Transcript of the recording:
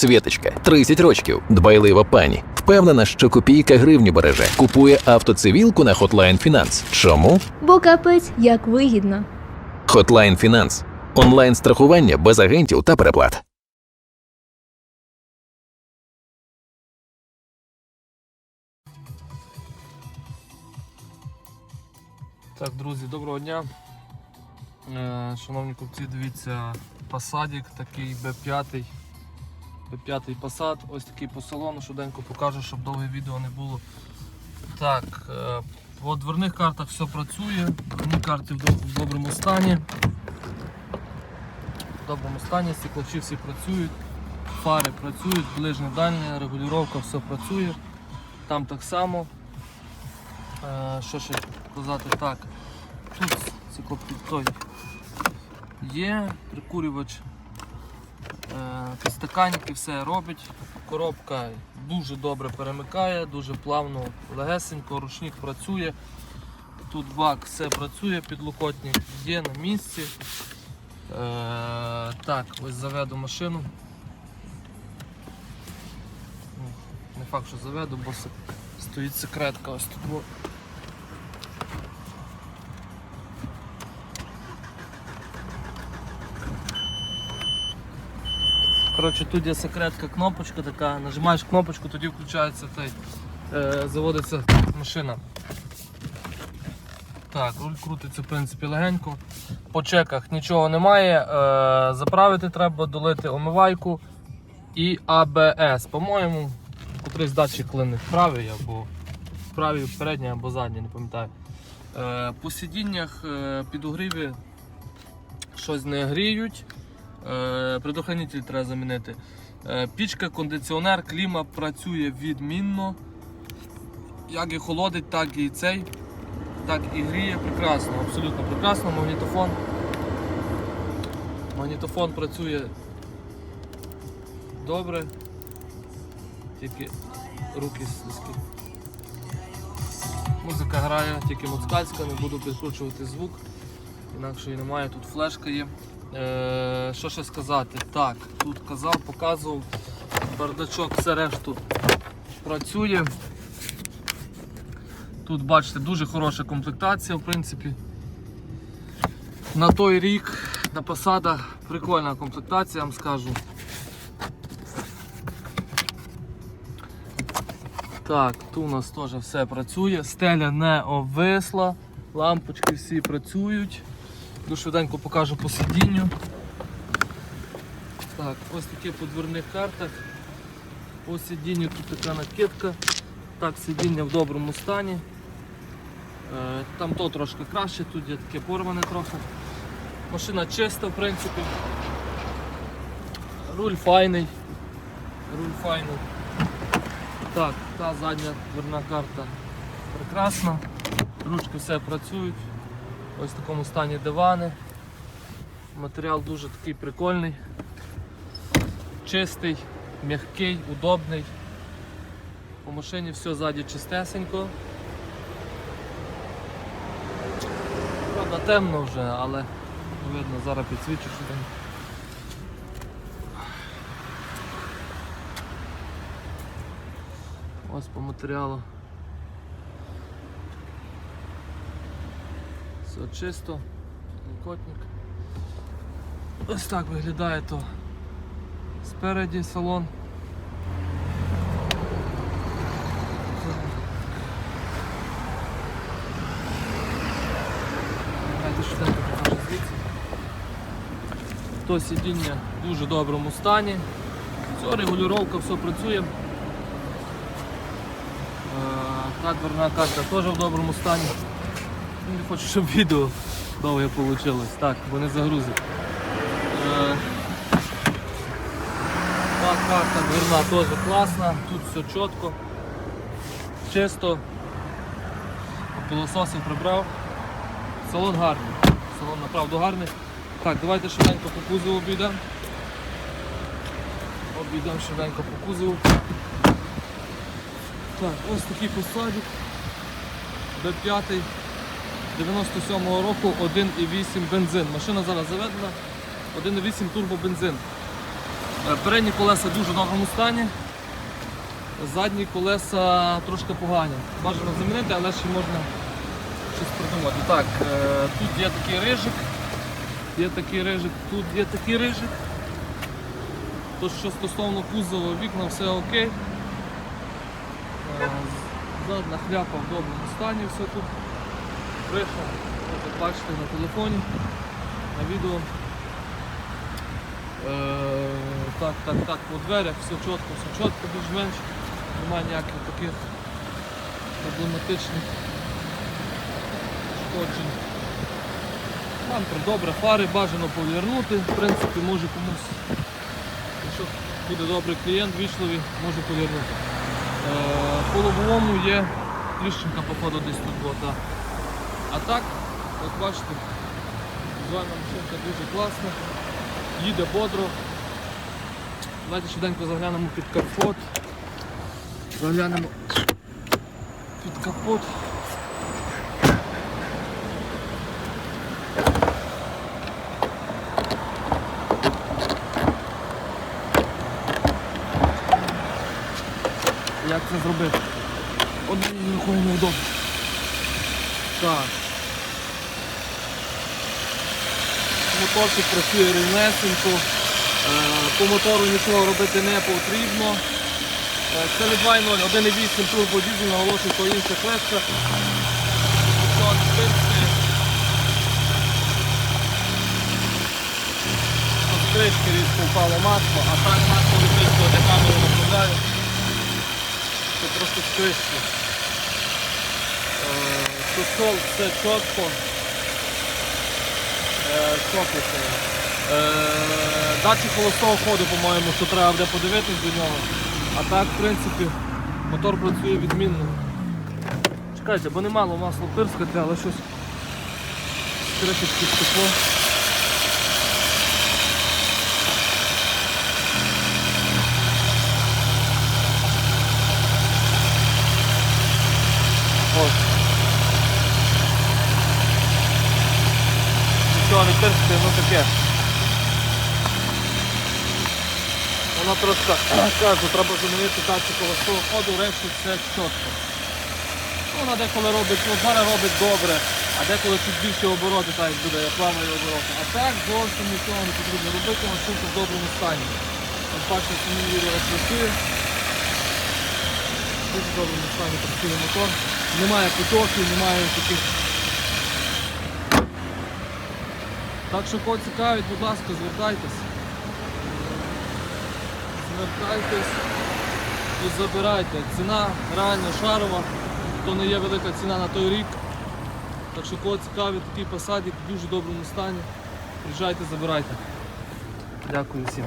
Світочка, 30 років, дбайлива пані. Впевнена, що копійка гривню береже. Купує автоцивілку на Hotline Finance. Чому? Бо капець як вигідно. Hotline Finance. онлайн страхування без агентів та переплат. Так, друзі, доброго дня. Е, Шановні купці, дивіться, посадик такий B5. B5 посад, ось такий по салону, швиденько покажу, щоб довге відео не було. Так, е, по дверних картах все працює, дверні карти в доброму стані. В доброму стані, стеклачі всі працюють, фари працюють, ближнє дальнє, регулювання, все працює. Там так само. Е, Що ще казати так? Тут циклопід той є, прикурювач, підстаканники, все робить. Коробка дуже добре перемикає, дуже плавно, легесенько, ручник працює. Тут бак все працює, підлокотник є на місці. Е, так, ось заведу машину. Ну, Не факт, що заведу, бо стоїть секретка ось тут. Коротше, тут є секретка кнопочка така, нажимаєш кнопочку, тоді включається той, е, заводиться машина. Так, руль крутиться в принципі легенько. По чеках нічого немає. Е, заправити треба, долити омивайку і АБС. По-моєму, котрийсь датчик клинить правий або правий, передній або задній, не пам'ятаю. Е, по сидіннях е, підогріві щось не гріють. Е, предохранитель треба замінити. Е, пічка, кондиціонер, кліма працює відмінно. Як і холодить, так і цей, так і гріє прекрасно, абсолютно прекрасно. Магнітофон. Магнітофон працює добре. Тільки руки слизькі. Музика грає, тільки моцкальська, не буду підкручувати звук, інакше і немає, тут флешка є. Е, що ще сказати? Так, тут казав, показував, бардачок, все решту працює. Тут бачите, дуже хороша комплектація, в принципі. На той рік на посадах прикольна комплектація, я вам скажу. Так, тут у нас теж все працює, стеля не обвисла, лампочки всі працюють. Йду швиденько покажу по сидінню. Так, ось таке по дверних картах. По сидінню тут така накидка. Так, сидіння в доброму стані. Е, Там то трошки краще, тут є таке порване трохи. Машина чиста, в принципі. Руль файний. Руль файний. Так, та задня дверна карта прекрасна. Ручки все працюють. Ось в такому стані дивани. Матеріал дуже такий прикольний, чистий, м'який, удобний. По машині все ззаді чистесенько. Правда, темно вже, але видно, зараз підсвічу що. Ось по матеріалу. Все чисто, локотник. Ось так виглядає то спереді салон. То сидіння в дуже доброму стані. Все, регулювання, все працює. Е, Та дверна карта теж в доброму стані. Не хочу, щоб відео довге вийшло. Так, бо не загрузить. Е, Та карта дверна теж класна, тут все чітко, чисто. Пилососив прибрав. Салон гарний. Салон направду гарний. Так, давайте швиденько по кузову обійдемо. Обійдемо швиденько по кузову. Так, ось такий посадик. Б5 97-го року 1,8 бензин. Машина зараз заведена, 1,8 турбобензин. Е, Передні колеса в дуже доброму стані. Задні колеса трошки погані. Бажано замінити, але ще можна щось придумати. Так, е, тут є такий рижик, є такий рижик, тут є такий рижик. То, що стосовно кузова вікна, все окей. Е, Задна хляпа в доброму стані, все тут. Криша, можете бачити на телефоні, на відео. Е, так, так, так, по дверях все чітко, все чітко, більш-менш. Немає ніяких таких проблематичних шкоджень. Бампер добре, фари бажано повернути, в принципі, може комусь, якщо буде добрий клієнт, вічливий, може повернути. Е, по лобовому є тріщинка, походу, десь тут була. А так, як бачите, візуальна машинка дуже класна, їде бодро. Давайте швиденько заглянемо під капот. Заглянемо під капот. Як це зробити? Однією рукою неудобно. Так. Моторчик працює рівнесенько. Е, По мотору нічого робити не потрібно. Е, Це не 2.0, 1.8 турбо дізель, наголошую, не спинське. З кришки різко впало масло, а так масло летить, я камеру направляю. Це просто з кришки. Е, Сосол все чітко. Е? Е, Датчик холостого ходу, по-моєму, що треба буде подивитись до нього. А так, в принципі, мотор працює відмінно. Чекайте, бо немало масло пирскати, але щось трішечки стекло. Ось. Нічого не пирскає, ну таке. Вона трошки кажу, треба замінити датчик холостого ходу, решті все чітко. Ну, Вона деколи робить, ну, зараз робить добре, а деколи чуть більше обороти, так буде, як плаває обороти. А так зовсім нічого не потрібно робити, машинка в доброму стані. От бачите, самі відео працює. Дуже доброму стані працює мотор. Немає потоків, немає таких. Так що кого цікавить, будь ласка, звертайтесь. Звертайтесь і забирайте. Ціна реально шарова, то не є велика ціна на той рік. Так що кого цікавить такий посадик в дуже доброму стані, приїжджайте, забирайте. Дякую всім.